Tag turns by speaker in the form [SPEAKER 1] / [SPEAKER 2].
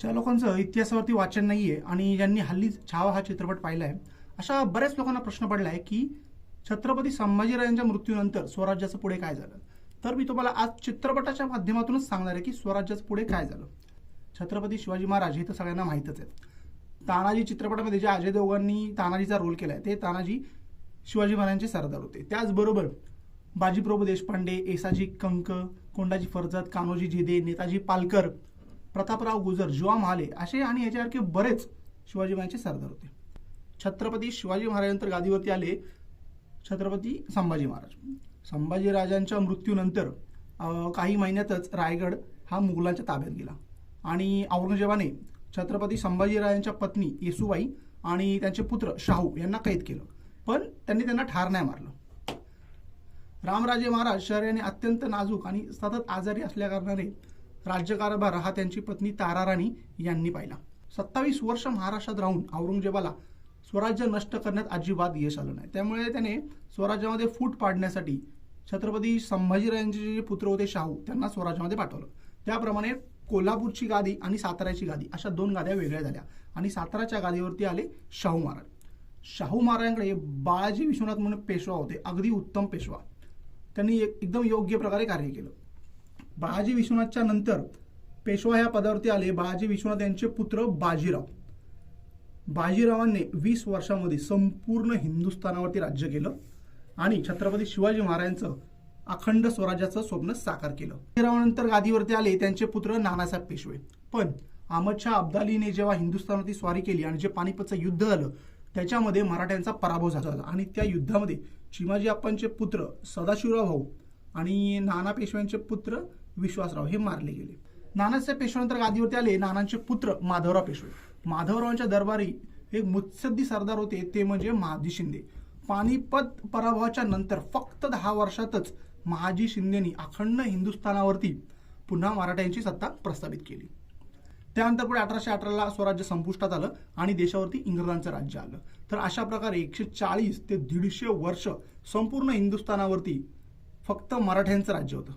[SPEAKER 1] ज्या लोकांचं इतिहासावरती वाचन नाही आहे आणि ज्यांनी हल्लीच छावा हा चित्रपट पाहिला आहे अशा बऱ्याच लोकांना प्रश्न पडला आहे की छत्रपती संभाजीराजांच्या मृत्यूनंतर स्वराज्याचं पुढे काय झालं? तर मी तुम्हाला आज चित्रपटाच्या माध्यमातूनच सांगणार आहे की स्वराज्याचं पुढे काय झालं. छत्रपती शिवाजी महाराज हे तर सगळ्यांना माहीतच आहेत. तानाजी चित्रपटामध्ये जे अजय देवगांनी तानाजीचा रोल केला आहे ते तानाजी शिवाजी महाराजांचे सरदार होते. त्याचबरोबर बाजीप्रभू देशपांडे एसाजी कंक कोंडाजी फरजत कान्होजी झेदे नेताजी पालकर प्रतापराव गुजर जुवा महाले असे आणि याच्यासारखे बरेच शिवाजी महाराजांचे सरदार होते. छत्रपती शिवाजी महाराजांतर गादीवरती आले छत्रपती संभाजी महाराज. संभाजी राजांच्या मृत्यूनंतर काही महिन्यातच रायगड हा मुघलांच्या ताब्यात गेला. आणि औरंगजेबाने छत्रपती संभाजीराजांच्या पत्नी येसुबाई आणि त्यांचे पुत्र शाहू यांना कैद केलं. पण त्यांनी त्यांना ठार नाही मारलं. रामराजे महाराज शहराने अत्यंत नाजूक आणि सतत आजारी असल्याकारणाने राज्यकारभार हा त्यांची पत्नी ताराराणी यांनी पाहिला. सत्तावीस वर्ष महाराष्ट्रात राहून औरंगजेबाला स्वराज्य नष्ट करण्यात अजिबात यश आलं नाही. त्यामुळे त्याने स्वराज्यामध्ये फूट पाडण्यासाठी छत्रपती संभाजीरायांचे जे पुत्र होते शाहू त्यांना स्वराज्यामध्ये पाठवलं. त्याप्रमाणे कोल्हापूरची गादी आणि साताऱ्याची गादी अशा दोन गाद्या वेगळ्या झाल्या आणि साताराच्या गादीवरती आले शाहू महाराज. शाहू महाराजांकडे बाळाजी विश्वनाथ म्हणून पेशवा होते अगदी उत्तम पेशवा. त्यांनी एक- एकदम योग्य प्रकारे कार्य केलं. बाळाजी विश्वनाथच्या नंतर पेशवा ह्या पदावरती आले. बाळाजी विश्वनाथ यांचे पुत्र बाजीराव. बाजीरावांनी वीस वर्षामध्ये संपूर्ण हिंदुस्थानावरती राज्य केलं आणि छत्रपती शिवाजी महाराजांचं अखंड स्वराज्याचं स्वप्न साकार केलं. बाजीरावानंतर गादीवरती आले. त्यांचे पुत्र नानासाहेब पेशवे. पण अहमदशाह अब्दालीने जेव्हा हिंदुस्थानावरती स्वारी केली आणि जे पानिपतचं युद्ध झालं त्याच्यामध्ये मराठ्यांचा पराभव झाला. आणि त्या युद्धामध्ये चिमाजी अप्पांचे पुत्र सदाशिवराव भाऊ आणि नाना पेशव्यांचे पुत्र विश्वासराव हे मारले गेले. नानासाहेब पेशव्यानंतर गादीवरती आले. नानांचे पुत्र माधवराव पेशवे. माधवरावांच्या दरबारी एक मुत्सद्दी सरदार होते. ते म्हणजे महाजी शिंदे. पानिपत पराभवाच्या नंतर फक्त दहा वर्षातच महाजी शिंदेनी अखंड हिंदुस्थानावरती पुन्हा मराठ्यांची सत्ता प्रस्थापित केली. त्यानंतर पुढे अठराशे अठराला स्वराज्य संपुष्टात आलं आणि देशावरती इंग्रजांचं राज्य आलं. तर अशा प्रकारे एकशे चाळीस ते दीडशे वर्ष संपूर्ण हिंदुस्थानावरती फक्त मराठ्यांचं राज्य होतं.